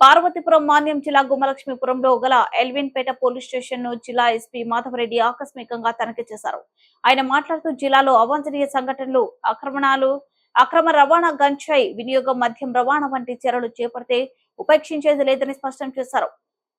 పార్వతీపురం మాన్యం జిల్లా గుమ్మలక్ష్మీపురంలో గల ఎల్విన్పేట పోలీస్ స్టేషన్ను జిల్లా ఎస్పీ మాధవరెడ్డి ఆకస్మికంగా తనిఖీ చేశారు. ఆయన మాట్లాడుతూ జిల్లాలో అవాంఛనీయ సంఘటనలు ఆక్రమణాలు అక్రమ రవాణా గంజాయి వినియోగం మద్యం రవాణా వంటి చర్యలు చేపడితే ఉపేక్షించేది లేదని స్పష్టం చేశారు.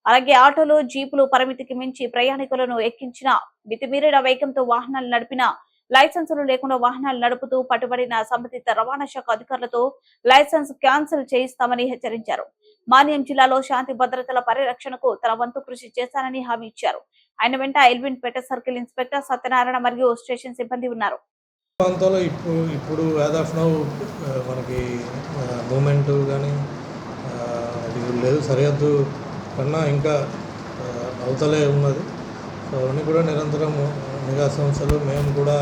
అలాగే ఆటోలు జీపులు పరిమితికి మించి ప్రయాణికులను ఎక్కించిన మితిమీరిన వేగంతో వాహనాలు నడిపిన లైసెన్సులు లేకుండా వాహనాలు నడుపుతూ పట్టుబడిన సంబంధిత రవాణా శాఖ అధికారులతో లైసెన్స్ క్యాన్సిల్ చేయిస్తామని హెచ్చరించారు. మాన్యం జిల్లాలో శాంతి భద్రతల పరిరక్షణకు తన వంతు కృషి చేశానని హామీ ఇచ్చారు. ఆయన వెంట ఎల్విన్ పేట సర్కిల్ ఇన్స్పెక్టర్ సత్యనారాయణ మరియు స్టేషన్ సిబ్బంది ఉన్నారు. ప్రాంతంలో ఇప్పుడు ఇప్పుడు యాజ్ ఆఫ్ నౌ మనకి మూమెంట్ కానీ అది లేదు. సరిహద్దు కన్నా ఇంకా అవతలే ఉన్నది. సో అవన్నీ కూడా నిరంతరం నిఘా సంస్థలు మేము కూడా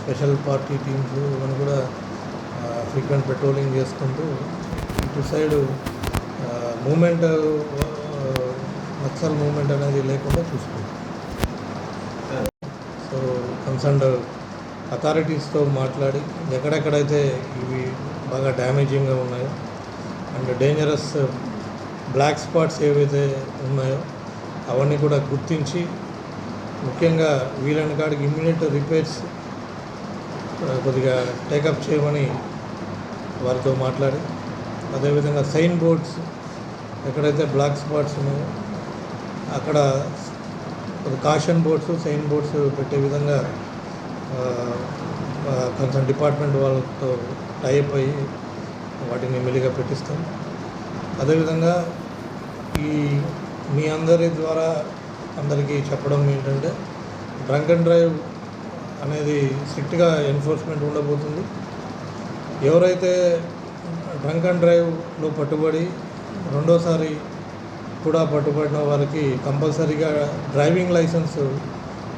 స్పెషల్ పార్టీ టీమ్స్ ఇవన్నీ కూడా ఫ్రీక్వెంట్ పెట్రోలింగ్ చేసుకుంటూ ఇటు సైడు మూమెంట్ నక్సల్ మూమెంట్ అనేది లేకుండా చూసుకుంటాం సో కన్సర్న్డ్ అథారిటీస్తో మాట్లాడి ఎక్కడెక్కడైతే ఇవి బాగా డ్యామేజింగ్గా ఉన్నాయో అండ్ డేంజరస్ బ్లాక్ స్పాట్స్ ఏవైతే ఉన్నాయో అవన్నీ కూడా గుర్తించి ముఖ్యంగా వీలైన కాడికి ఇమ్మీడియట్ రిపేర్స్ కొద్దిగా టేకప్ చేయమని వారితో మాట్లాడి అదేవిధంగా సైన్ బోర్డ్స్ ఎక్కడైతే బ్లాక్ స్పాట్స్ ఉన్నాయో అక్కడ కాషన్ బోర్డ్స్ సైన్ బోర్డ్స్ పెట్టే విధంగా కొంచెం డిపార్ట్మెంట్ వాళ్ళతో టైప్ అయ్యి వాటిని మెల్లిగా పెట్టిస్తాం. అదేవిధంగా ఈ మీ అందరి ద్వారా అందరికీ చెప్పడం ఏంటంటే డ్రంక్ అండ్ డ్రైవ్ అనేది స్ట్రిక్ట్గా ఎన్ఫోర్స్మెంట్ ఉండబోతుంది. ఎవరైతే డ్రంక్ అండ్ డ్రైవ్లో పట్టుబడి రెండోసారి కూడా పట్టుబడిన వారికి కంపల్సరీగా డ్రైవింగ్ లైసెన్స్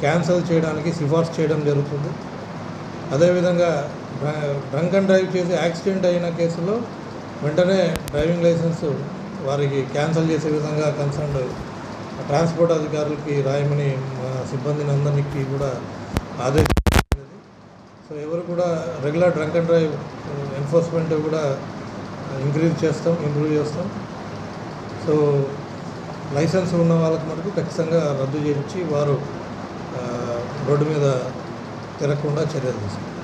క్యాన్సిల్ చేయడానికి సిఫార్సు చేయడం జరుగుతుంది. అదేవిధంగా డ్రంక్ అండ్ డ్రైవ్ చేసి యాక్సిడెంట్ అయిన కేసులో వెంటనే డ్రైవింగ్ లైసెన్స్ వారికి క్యాన్సిల్ చేసే విధంగా కన్సర్న్ ట్రాన్స్పోర్ట్ అధికారులకి రాయమని మా సిబ్బందిని అందరికీ కూడా ఆదేశించింది సో ఎవరు కూడా regular drunk and drive enforcement కూడా ఇంక్రీజ్ చేస్తాం ఇంప్రూవ్ చేస్తాం. సో లైసెన్స్ ఉన్న వాళ్ళకి మటుకు ఖచ్చితంగా రద్దు చేయించి వారు రోడ్డు మీద తిరగకుండా చర్యలు తీసుకుంటారు